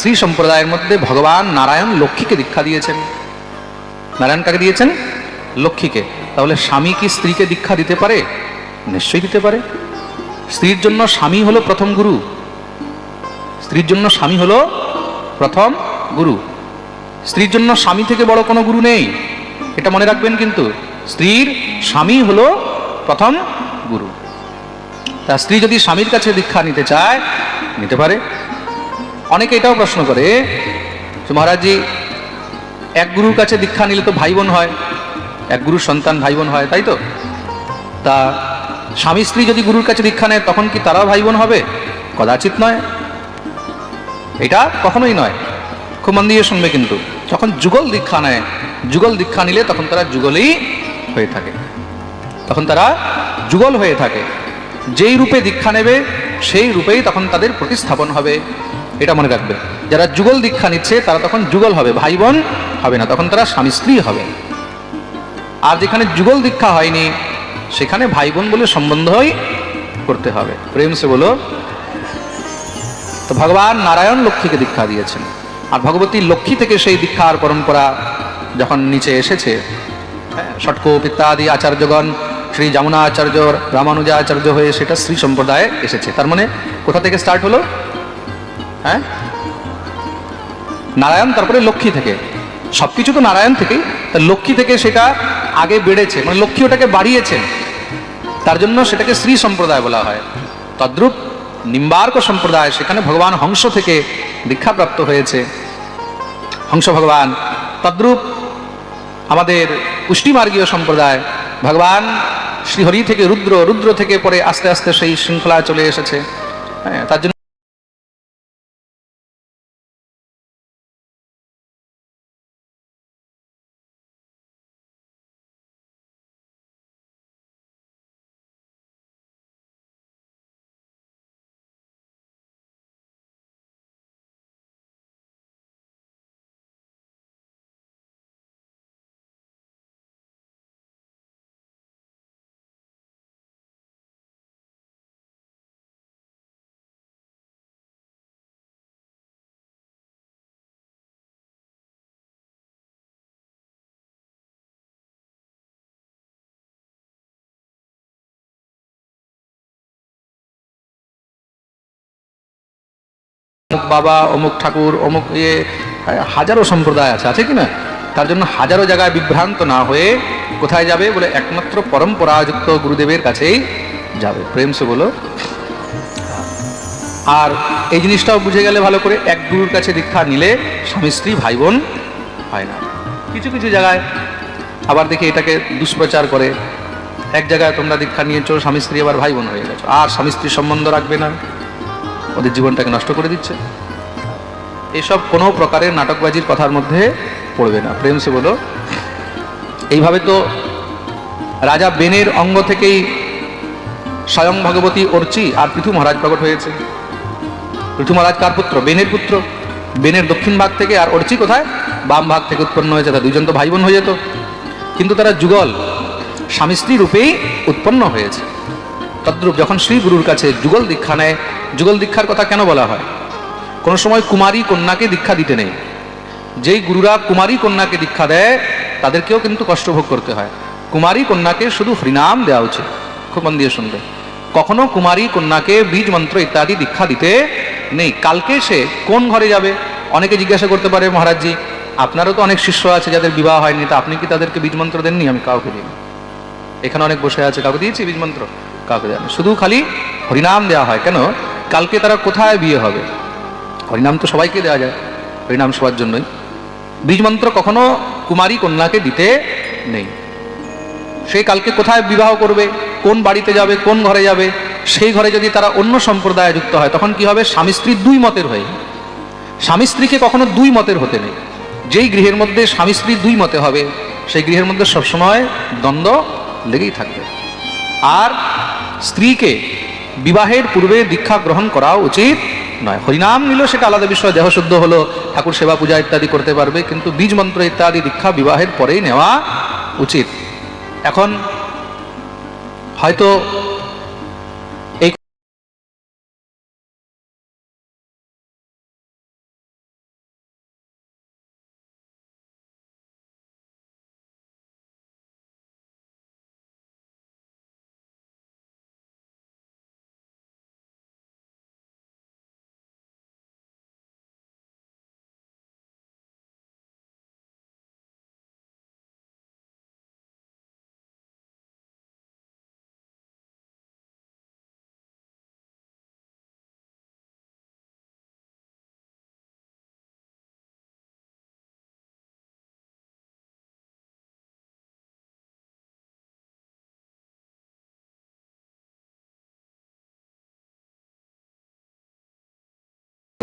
শ্রী সম্প্রদায়ের মধ্যে ভগবান নারায়ণ লক্ষ্মীকে দীক্ষা দিয়েছেন। নারায়ণ কাকে দিয়েছেন? লক্ষ্মীকে। তাহলে স্বামী কি স্ত্রীকে দীক্ষা দিতে পারে? নিশ্চয়ই দিতে পারে। স্ত্রীর জন্য স্বামী হলো প্রথম গুরু। স্ত্রীর জন্য স্বামী হলো প্রথম গুরু। স্ত্রীর জন্য স্বামী থেকে বড় কোনো গুরু নেই। এটা মনে রাখবেন কিন্তু, স্ত্রীর স্বামী হলো প্রথম গুরু। তা স্ত্রী যদি স্বামীর কাছে দীক্ষা নিতে চায়, নিতে পারে। অনেকে এটাও প্রশ্ন করে মহারাজজি, এক গুরুর কাছে দীক্ষা নিলে তো ভাই বোন হয়, এক গুরুর সন্তান ভাই বোন হয়, তাই তো? তা স্বামী স্ত্রী যদি গুরুর কাছে দীক্ষা নেয়, তখন কি তারাও ভাই বোন হবে? কদাচিৎ নয়। এটা কখনোই নয়। খুব মন দিয়ে শুনবে কিন্তু, যখন যুগল দীক্ষা নেয়, যুগল দীক্ষা নিলে তখন তারা যুগলেই হয়ে থাকে। তখন তারা যুগল হয়ে থাকে। যেই রূপে দীক্ষা নেবে, সেই রূপেই তখন তাদের প্রতিস্থাপন হবে। এটা মনে রাখবে। যারা যুগল দীক্ষা নিচ্ছে, তারা তখন যুগল হবে ভাই বোন হবে না, তখন তারা স্বামী স্ত্রী হবে। আর যেখানে যুগল দীক্ষা হয়নি, সেখানে ভাই বোন বলে সম্বন্ধই করতে হবে। প্রেম সে বলো, তো ভগবান নারায়ণ লক্ষ্মীকে দীক্ষা দিয়েছেন। আর ভগবতী লক্ষ্মী থেকে সেই দীক্ষার পরম্পরা যখন নিচে এসেছে, ষটকোপ ইত্যাদি আচার্যগণ, শ্রী যমুনা আচার্য রামানুজা আচার্য হয়ে সেটা শ্রী সম্প্রদায়ে এসেছে। তার মানে কোথা থেকে স্টার্ট হলো? হ্যাঁ? নারায়ণ তারপরে লক্ষ্মী থেকে। সবকিছু তো নারায়ণ থেকেই। তা লক্ষ্মী থেকে সেটা আগে বেড়েছে মানে লক্ষ্মী ওটাকে বাড়িয়েছেন। তার জন্য সেটাকে শ্রী সম্প্রদায় বলা হয়। তদ্রূপ নিম্বার্ক সম্প্রদায়, সেখানে ভগবান হংস থেকে দীক্ষাপ্রাপ্ত হয়েছে। হংস ভগবান, তদ্রূপ আমাদের পুষ্টিমার্গীয় সম্প্রদায়, ভগবান শ্রীহরি থেকে রুদ্র রুদ্র থেকে পরে আস্তে আস্তে সেই শৃঙ্খলা চলে এসেছে। হ্যাঁ তার জন্য বাবা, অমুক ঠাকুর, অমুক ইয়ে হাজারো সম্প্রদায় আছে আছে কি না? তার জন্য হাজারো জায়গায় বিভ্রান্ত না হয়ে কোথায় যাবে বলে একমাত্র পরম্পরাযুক্ত গুরুদেবের কাছেই যাবে। প্রেম সে বলো। আর এই জিনিসটাও বুঝে গেলে ভালো করে এক গুরুর কাছে দীক্ষা নিলে স্বামী স্ত্রী ভাই বোন হয় না। কিছু কিছু জায়গায় আবার দেখি এটাকে দুষ্প্রচার করে। এক জায়গায় তোমরা দীক্ষা নিয়েছো, স্বামী স্ত্রী আবার ভাই বোন হয়ে গেছো। আর স্বামী স্ত্রীর সম্বন্ধ রাখবে না। ওদের জীবনটাকে নষ্ট করে দিচ্ছে। এসব কোনো প্রকারের নাটকবাজির কথার মধ্যে পড়বে না। প্রেম সে বলো, এইভাবে তো রাজা বেনের অঙ্গ থেকেই স্বয়ং ভগবতী অর্চি আর পৃথু মহারাজ প্রকট হয়েছে। পৃথু মহারাজ কার পুত্র? বেনের পুত্র। বেনের দক্ষিণ ভাগ থেকে আর অর্চি কোথায়? বাম ভাগ থেকে উৎপন্ন হয়েছে তা দুজন তো ভাই বোন হয়ে যেত। কিন্তু তারা যুগল, স্বামী স্ত্রী রূপেই উৎপন্ন হয়েছে। তদ্রূপ যখন শ্রী গুরুর কাছে যুগল দীক্ষা নেয়, যুগল দীক্ষার কথা কেন বলা হয়? কোনো সময় কুমারী কন্যাকে দীক্ষা দিতে নেই। যেই গুরুরা কুমারী কন্যাকে দীক্ষা দেয়, তাদেরকেও কিন্তু কষ্টভোগ করতে হয়। কুমারী কন্যাকে শুধু হরিনাম দেওয়া উচিত, খুব মন দিয়ে শুনবে। কখনো কুমারী কন্যাকে বীজ মন্ত্র ইত্যাদি দীক্ষা দিতে নেই। কালকে সে কোন ঘরে যাবে? অনেকে জিজ্ঞাসা করতে পারে, মহারাজজি, আপনারও তো অনেক শিষ্য আছে যাদের বিবাহ হয়নি, তা আপনি কি তাদেরকে বীজ মন্ত্র দেননি? আমি কাউকে দিই এখানে অনেক বসে আছে, কাউকে দিয়েছি বীজ মন্ত্র? কাউকে দেয় না। শুধু খালি হরিনাম দেওয়া হয়। কেন? কালকে তারা কোথায় বিয়ে হবে? হরিনাম তো সবাইকে দেওয়া যায়। হরিনাম সবার জন্যই। বীজ মন্ত্র কখনো কুমারী কন্যাকে দিতে নেই। সে কালকে কোথায় বিবাহ করবে? কোন বাড়িতে যাবে? কোন ঘরে যাবে? সেই ঘরে যদি তারা অন্য সম্প্রদায়ে যুক্ত হয়, তখন কি হবে? স্বামী স্ত্রী দুই মতের হয়ে স্বামী স্ত্রীকে কখনো দুই মতের হতে নেই। যেই গৃহের মধ্যে স্বামী স্ত্রী দুই মতে হবে, সেই গৃহের মধ্যে সবসময় দ্বন্দ্ব লেগেই থাকবে। আর স্ত্রীকে বিবাহের পূর্বে দীক্ষা গ্রহণ করা উচিত নয়। হরিনাম নিল সেটা আলাদা বিষয় দেহশুদ্ধ হলো, ঠাকুর সেবা পূজা ইত্যাদি করতে পারবে, কিন্তু বীজ মন্ত্র ইত্যাদি দীক্ষা বিবাহের পরেই নেওয়া উচিত। এখন হয়তো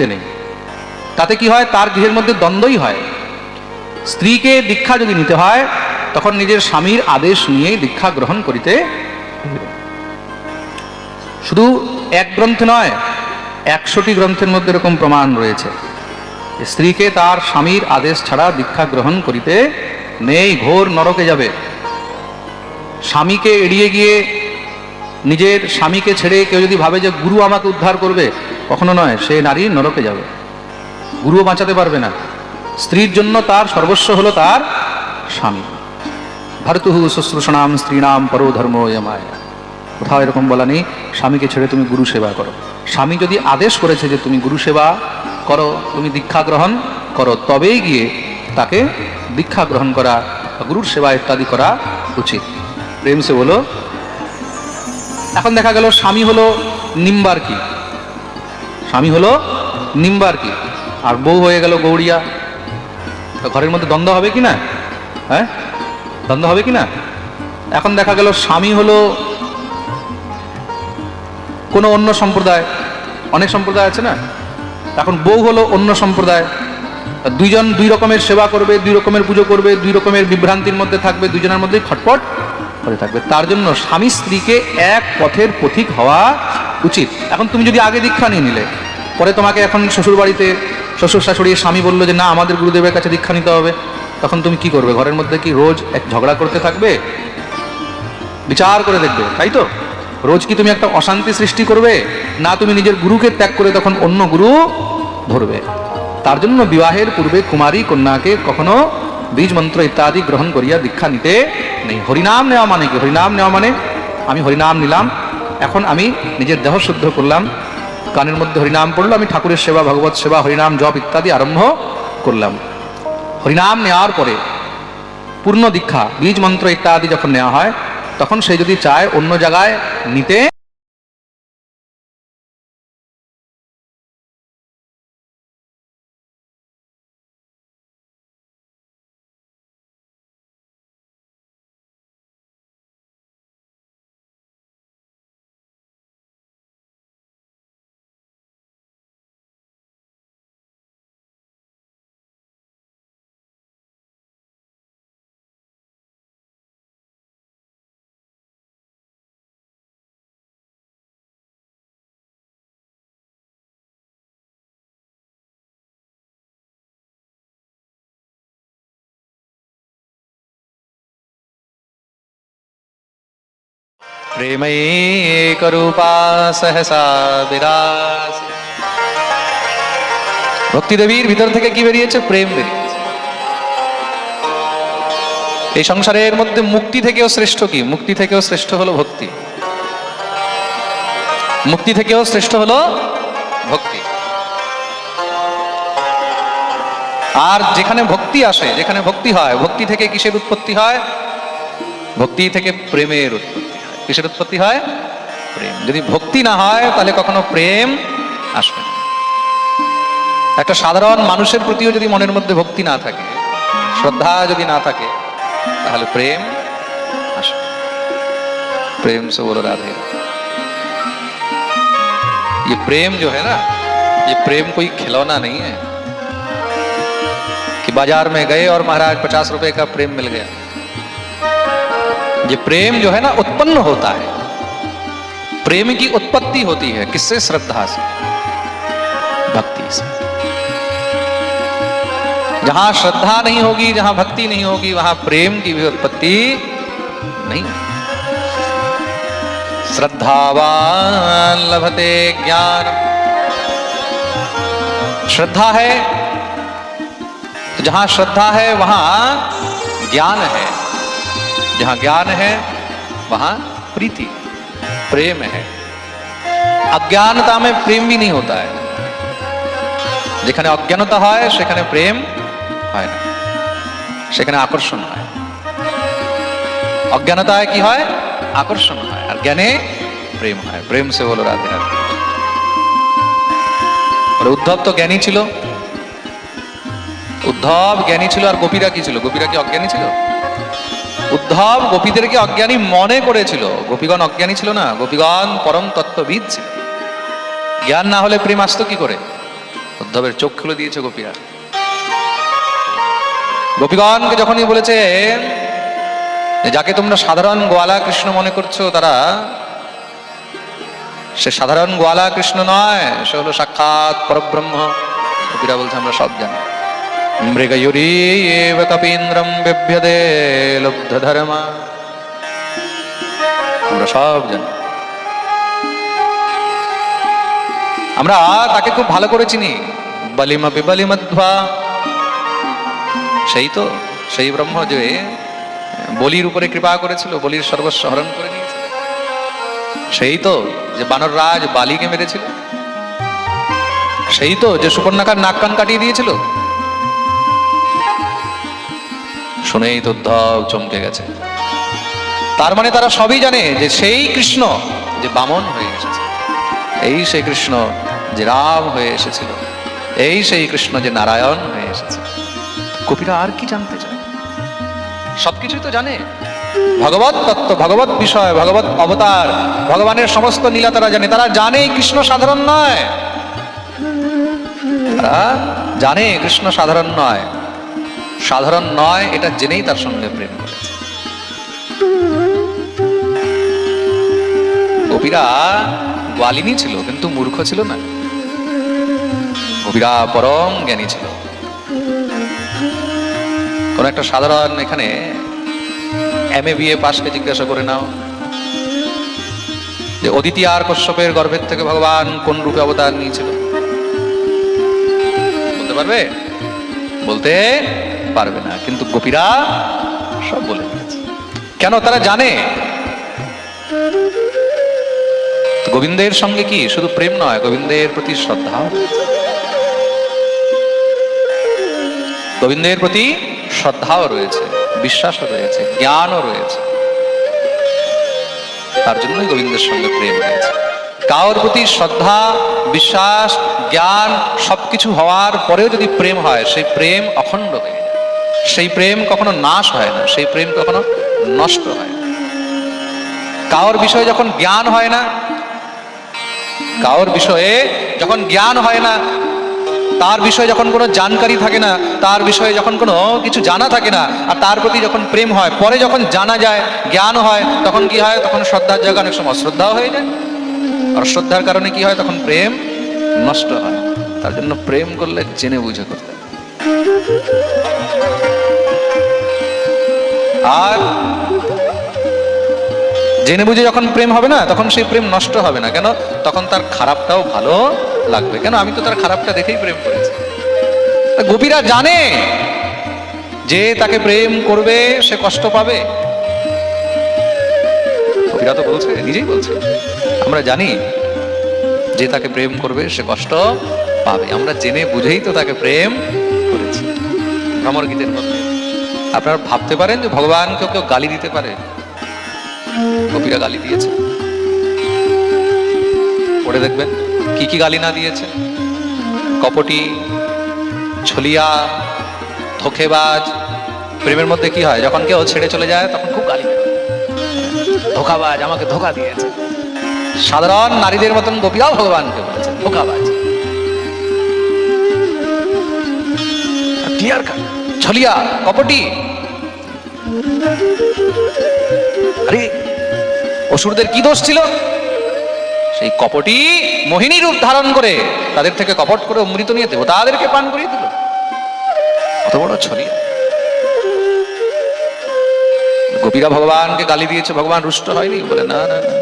নেই। তাতে কি হয়? তার গৃহের মধ্যে দ্বন্দ্বই হয়। স্ত্রীকে দীক্ষা যদি নিতে হয়, তখন নিজের স্বামীর আদেশ নিয়েই দীক্ষা গ্রহণ করিতে শুধু এক গ্রন্থে নয়, একশোটি গ্রন্থের মধ্যে এরকম প্রমাণ রয়েছে। স্ত্রীকে তার স্বামীর আদেশ ছাড়া দীক্ষা গ্রহণ করিতে নেই, ঘোর নরকে যাবে। স্বামীকে এড়িয়ে গিয়ে নিজের স্বামীকে ছেড়ে কেউ যদি ভাবে যে গুরু আমাকে উদ্ধার করবে, কখনো নয়, সে নারী নরকে যাবে। গুরুও বাঁচাতে পারবে না। স্ত্রীর জন্য তার সর্বস্ব হলো তার স্বামী। ভারতুহু শুশ্রূষণাম স্ত্রীণাম পরো ধর্ম কোথাও এরকম বলা নেই, স্বামীকে ছেড়ে তুমি গুরু সেবা করো। স্বামী যদি আদেশ করেছে যে তুমি গুরু সেবা করো, তুমি দীক্ষা গ্রহণ করো, তবেই গিয়ে তাকে দীক্ষা গ্রহণ করা গুরুর সেবা ইত্যাদি করা উচিত। প্রেম সে বলো এখন দেখা গেল স্বামী হলো নিম্বার কি? স্বামী হলো নিম্বার কি? আর বউ হয়ে গেল গৌড়িয়া তো ঘরের মধ্যে দ্বন্দ্ব হবে কি না? হ্যাঁ? দ্বন্দ্ব হবে কি না? এখন দেখা গেল স্বামী হলো কোনো অন্য সম্প্রদায়। অনেক সম্প্রদায় আছে না? এখন বউ হলো অন্য সম্প্রদায়। দুইজন দুই রকমের সেবা করবে, দুই রকমের পুজো করবে, দুই রকমের বিভ্রান্তির মধ্যে থাকবে দুজনের মধ্যেই খটপট। করে থাকবে। তার জন্য স্বামী স্ত্রীকে এক পথের পথিক হওয়া উচিত। এখন তুমি যদি আগে দীক্ষা নিয়ে নিলে, পরে তোমাকে এখন শ্বশুর বাড়িতে শ্বশুর শাশুড়ি স্বামী বলল যে, না, আমাদের গুরুদেবের কাছে দীক্ষা নিতে হবে। তখন তুমি কি করবে? ঘরের মধ্যে কি রোজ এক ঝগড়া করতে থাকবে? বিচার করে দেখবে, তাই তো? রোজ কি তুমি একটা অশান্তি সৃষ্টি করবে? না, তুমি নিজের গুরুকে ত্যাগ করে তখন অন্য গুরু ধরবে। তার জন্য বিবাহের পূর্বে কুমারী কন্যাকে কখনো বীজ মন্ত্র ইত্যাদি গ্রহণ করিয়া দীক্ষা নিতে নেই। হরিনাম নেওয়া মানে কি? হরিনাম নেওয়া মানে আমি হরিনাম নিলাম, এখন আমি নিজের দেহ শুদ্ধ করলাম, কানের মধ্যে হরিনাম পড়ল, আমি ঠাকুরের সেবা, ভগবত সেবা, হরিনাম, জপ ইত্যাদি আরম্ভ করলাম। হরিনাম নেওয়ার পরে পূর্ণ দীক্ষা, বীজ মন্ত্র ইত্যাদি যখন নেওয়া হয়, তখন সে যদি চায় অন্য জায়গায় নিতে প্রেমৈকরূপা সহসা বিরাস ভক্তি দেবীর ভিতর থেকে কি বেরিয়েছে? প্রেম বেরিয়েছে। এই সংসারের মধ্যে মুক্তি থেকেও শ্রেষ্ঠ কি? মুক্তি থেকেও শ্রেষ্ঠ হলো ভক্তি। মুক্তি থেকেও শ্রেষ্ঠ হলো ভক্তি। আর যেখানে ভক্তি আসে, যেখানে ভক্তি হয়, ভক্তি থেকে কিসের উৎপত্তি হয়? ভক্তি থেকে প্রেমের উৎপত্তি। কিসের উৎপত্তি হয় প্রেম যদি ভক্তি না হয় তাহলে কখনো প্রেম আসবে না একটা সাধারণ মানুষের প্রতিও যদি মনের মধ্যে ভক্তি না থাকে শ্রদ্ধা যদি না থাকে তাহলে প্রেম আসবে না। प्रेम से बोलो राधे ये प्रेम जो है ना ये प्रेम कोई खिलौना नहीं है कि बाजार में गए और महाराज पचास रुपए का प्रेम मिल गया ये प्रेम जो है ना उत्पन्न होता है। प्रेम की उत्पत्ति होती है। किससे? श्रद्धा से। भक्ति से। जहाँ श्रद्धा नहीं होगी, जहाँ भक्ति नहीं होगी, वहाँ प्रेम की भी उत्पत्ति नहीं श्रद्धावान लभते ज्ञान। श्रद्धा है। जहाँ श्रद्धा है, वहाँ ज्ञान है। जहां ज्ञान है वहां प्रीति प्रेम है अज्ञानता में प्रेम भी नहीं होता है যেখানে অজ্ঞানতা হয় সেখানে প্রেম হয় না সেখানে আকর্ষণ হয় অজ্ঞানতায় কি হয় আকর্ষণ হয় আর জ্ঞানে প্রেম হয় প্রেম সে বলো রাধে রাধে বলে উদ্ধব তো জ্ঞানী ছিল উদ্ধব জ্ঞানী ছিল আর গোপীরা কি ছিল গোপীরা কি অজ্ঞানী ছিল উদ্ধব গোপীদেরকে অজ্ঞানী মনে করেছিল। গোপীগণ অজ্ঞানী ছিল না, গোপীগণ পরম তত্ত্ববিদ ছিল। জ্ঞান না হলে প্রেম আসতো কি করে? উদ্ধবের চোখ খুলে দিয়েছে গোপীরা। গোপীগণকে যখনই বলেছে যাকে তোমরা সাধারণ গোয়ালা কৃষ্ণ মনে করছ তারা, সে সাধারণ গোয়ালা কৃষ্ণ নয়, সে হলো সাক্ষাৎ পরব্রহ্ম। গোপীরা বলছে, আমরা সব জানি। কপীন্দ্রম বিভ্যদে লব্ধ ধর্মা আমরা সব জানি। আমরা তাকে খুব ভালো করে চিনি। বলিমা বিবলিমধ্বা। সেই তো, সেই ব্রহ্ম যে বলির উপরে কৃপা করেছিল, বলির সর্বস্ব হরণ করে নিয়েছিল। সেই তো, যে বানর রাজ বালিকে মেরেছিল। সেই তো, যে সুপর্ণাকার নাক কান কাটিয়ে দিয়েছিল। শুনেই তো উদ্ধব চমকে গেছে। তার মানে তারা সবই জানে যে সেই কৃষ্ণ যে বামন হয়ে এসেছে। এই সেই কৃষ্ণ যে রাম হয়ে এসেছিল। এই সেই কৃষ্ণ যে নারায়ণ হয়ে এসেছে। কপিরা আর কি জানতে চায়? সবকিছুই তো জানে। ভগবত তত্ত্ব, ভগবত বিষয়, ভগবত অবতার, ভগবানের সমস্ত লীলা তারা জানে। তারা জানে কৃষ্ণ সাধারণ নয়। তারা জানে কৃষ্ণ সাধারণ নয়। সাধারণ নয়, এটা জেনেই তার সঙ্গে প্রেম করেছে। গোপীরা গোয়ালিনী ছিল, কিন্তু মূর্খ ছিল না। গোপীরা পরম জ্ঞানী ছিল। কোন একটা সাধারণ এখানে এম এ বিএ পাশকে জিজ্ঞাসা করে নাও যে, অদিতি আর কশ্যপের গর্ভের থেকে ভগবান কোন রূপে অবতার নিয়েছিল? বলতে পারবে? বলতে পারবে না। কিন্তু গোপীরা সব বলে দিয়েছে। কেন তারা জানে? গোবিন্দের সঙ্গে কি শুধু প্রেম নয়, গোবিন্দের প্রতি শ্রদ্ধা গোবিন্দের প্রতি শ্রদ্ধাও রয়েছে, বিশ্বাসও রয়েছে, জ্ঞানও রয়েছে। তার জন্যই গোবিন্দের সঙ্গে প্রেম রয়েছে। কারোর প্রতি শ্রদ্ধা, বিশ্বাস, জ্ঞান সবকিছু হওয়ার পরেও যদি প্রেম হয়, সেই প্রেম অখণ্ড হয়ে সেই প্রেম কখনো নাশ হয় না, সেই প্রেম কখনো নষ্ট হয় না। কারোর বিষয়ে যখন জ্ঞান হয় না, কারোর বিষয়ে যখন জ্ঞান হয় না, তার বিষয়ে যখন কোনো জানকারি থাকে না, তার বিষয়ে যখন কোনো কিছু জানা থাকে না, আর তার প্রতি যখন প্রেম হয়, পরে যখন জানা যায়, জ্ঞান হয়, তখন কি হয়? তখন শ্রদ্ধার জায়গা অনেক সময় অশ্রদ্ধাও হয়ে যায়। আর শ্রদ্ধার কারণে কি হয়? তখন প্রেম নষ্ট হয় তার জন্য প্রেম করলে জেনে বুঝে করতে। আর জেনে বুঝে যখন প্রেম হবে না, তখন সেই প্রেম নষ্ট হবে না। কেন? তখন তার খারাপটাও ভালো লাগবে। কেন? আমি তো তার খারাপটা দেখেই প্রেম করেছি। গোপীরা জানে যে তাকে প্রেম করবে, সে কষ্ট পাবে। গোপীরা তো বলছে, নিজেই বলছে, আমরা জানি যে তাকে প্রেম করবে, সে কষ্ট পাবে। আমরা জেনে বুঝেই তো তাকে প্রেম ভ্রমর গীতের মধ্যে আপনারা ভাবতে পারেন যে ভগবানকে কেউ গালি দিতে পারে। কবিরা গালি দিয়েছে। পড়ে দেখবেন, কি কি গালি না দিয়েছে? কপটি, ছলিয়া, ধোকেবাজ, প্রেমের মধ্যে কি হয়? যখন কেউ ছেড়ে চলে যায়, তখন খুব গালি। ধোকাবাজ আমাকে ধোকা দিয়েছে। সাধারণ নারীদের মতন গোপীরাও ভগবানকে বলেছে, ধোকাবাজ। ক্লিয়ার কাট ছলিয়া কপটি। আরে, অসুরদের কি দোষ ছিল? সেই কপটি মোহিনী রূপ ধারণ করে তাদের থেকে কপট করে অমৃত নিয়ে দেবো তাদেরকে পান করিয়ে দিল। অত বড় ছলিয়া গোপীরা ভগবানকে গালি দিয়েছে, ভগবান রুষ্ট হয়নি। বলে, না না না।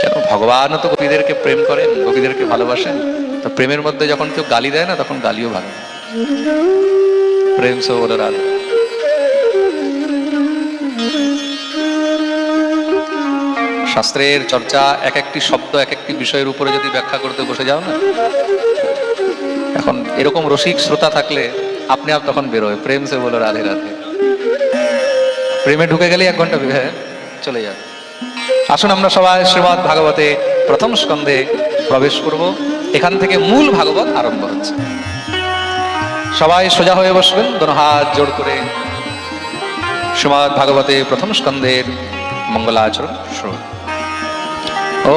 কেন? ভগবানও তো গোপীদেরকে প্রেম করেন, গোপীদেরকে ভালোবাসেন। তো প্রেমের মধ্যে যখন কেউ গালি দেয় না, তখন গালিও ভালো সে বলে রাধে শাস্ত্রের চর্চা এক একটি শব্দ, এক একটি বিষয়ের উপরে যদি ব্যাখ্যা করতে বসে যাও না, এখন এরকম রসিক শ্রোতা থাকলে আপনি আপ তখন বেরোয়, প্রেম সে বলো রাধে রাধে প্রেমে ঢুকে গেলে এক ঘণ্টা হ্যাঁ? চলে যাবে আসুন আমরা সবাই শ্রীমদ ভাগবতে প্রথম স্কন্ধে প্রবেশ করব। এখান থেকে মূল ভাগবত আরম্ভ হচ্ছে। সবাই সোজা হয়ে বসবেন দোনো হাত জোড় করে শ্রীমদ ভাগবতে প্রথম স্কন্ধের মঙ্গলাচরণ শুরু ॐ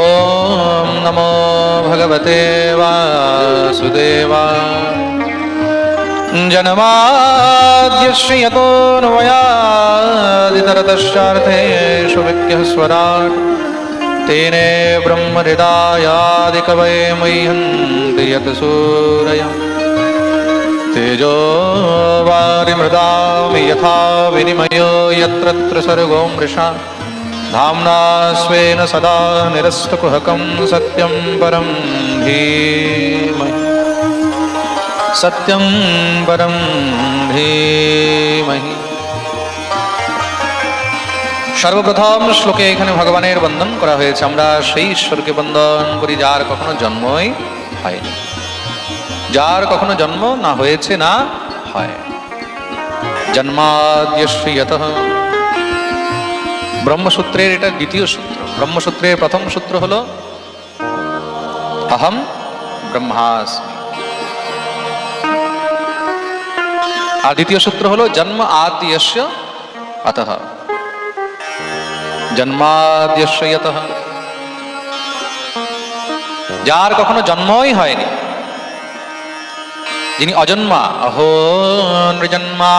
नमो भगवते वासुदेवा जन्माद्यस्य यतोऽन्वयादितरतश्चार्थेषु विज्ञः स्वराट् तेने ब्रह्महृदायादिकवये मह्यन्ति यत् सूरयम् तेजो वारिमृदामि यथा विनिमयो यत्र सर्गो मृषा धाम्ना स्वेन सदा निरस्तकुहकं सत्यं परं धीमहि सत्यं परं ধীমহি সর্বপ্রথম শ্লোকে এখানে ভগবানের বন্দন করা হয়েছে আমরা সেই ঈশ্বরকে বন্দন করি যার কখনো জন্মই হয়নি যার কখনো জন্ম না হয়েছে, না হয়। জন্মাদ্যশ্রিয়ত ব্রহ্মসূত্রের এটা দ্বিতীয় সূত্র। ব্রহ্মসূত্রের প্রথম সূত্র হলো, অহম ব্রহ্মাস্মি। আর দ্বিতীয় সূত্র হলো, জন্ম আদ্যস্য অতঃ। জন্মাদ্যস্য যার কখনো জন্মই হয়নি যিনি অজন্মা অহো নৃজন্মা,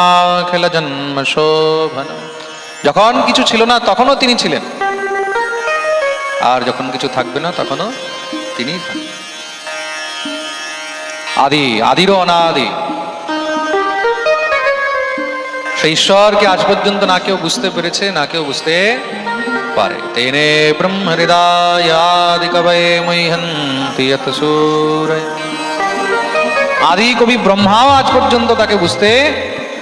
খেল জন্ম শোভন। যখন কিছু ছিল না, তখনও তিনি ছিলেন। আর যখন কিছু থাকবে না, তখনও তিনি আদি, আদিরও অনাদি। সেই ঈশ্বরকে আজ পর্যন্ত না কেউ বুঝতে পেরেছে, না কেউ বুঝতে পারে। তেনে ব্রহ্ম হৃদয়াদি কবয়ে মহ্যন্তি সূরয় আদি কবি ব্রহ্মাও আজ পর্যন্ত তাকে বুঝতে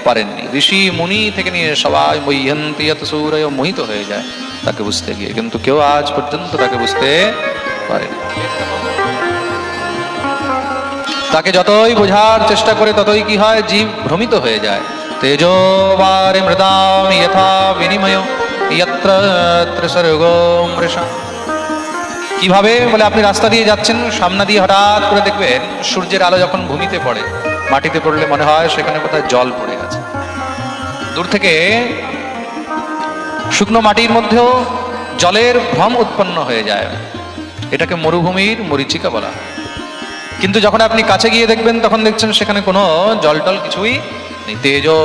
পারেননি। ঋষি, মুনি থেকে নিয়ে সবাই মহ্যন্তি এত সূরয় মোহিত হয়ে যায় তাকে বুঝতে গিয়ে। কিন্তু কেউ আজ পর্যন্ত তাকে বুঝতে পারেনি। তাকে যতই বোঝার চেষ্টা করে ততই কি হয়, জীব ভ্রমিত হয়ে যায়। তেজো বারে মৃদাম, যথা বিনিময় যত্র ত্রিসর্গো মৃষা কীভাবে বলে আপনি রাস্তা দিয়ে যাচ্ছেন, সামনে দিয়ে হঠাৎ করে দেখবেন সূর্যের আলো যখন ভূমিতে পড়ে, মাটিতে পড়লে মনে হয় সেখানে কোথায় জল পড়ে গেছে দূর থেকে শুকনো মাটির মধ্যেও জলের ভ্রম উৎপন্ন হয়ে যায়। এটাকে মরুভূমির মরিচিকা বলা হয়। কিন্তু যখন আপনি কাছে গিয়ে দেখবেন, তখন দেখছেন সেখানে কোনো জল টল কিছুই নেই। তেজো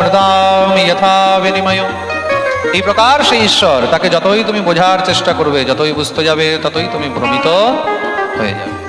মৃদাম যথা বিনিময় এই প্রকার সেই ঈশ্বর, তাকে যতই তুমি বোঝার চেষ্টা করবে, যতই বুঝতে যাবে, ততই তুমি ভ্রমিত হয়ে যাবে।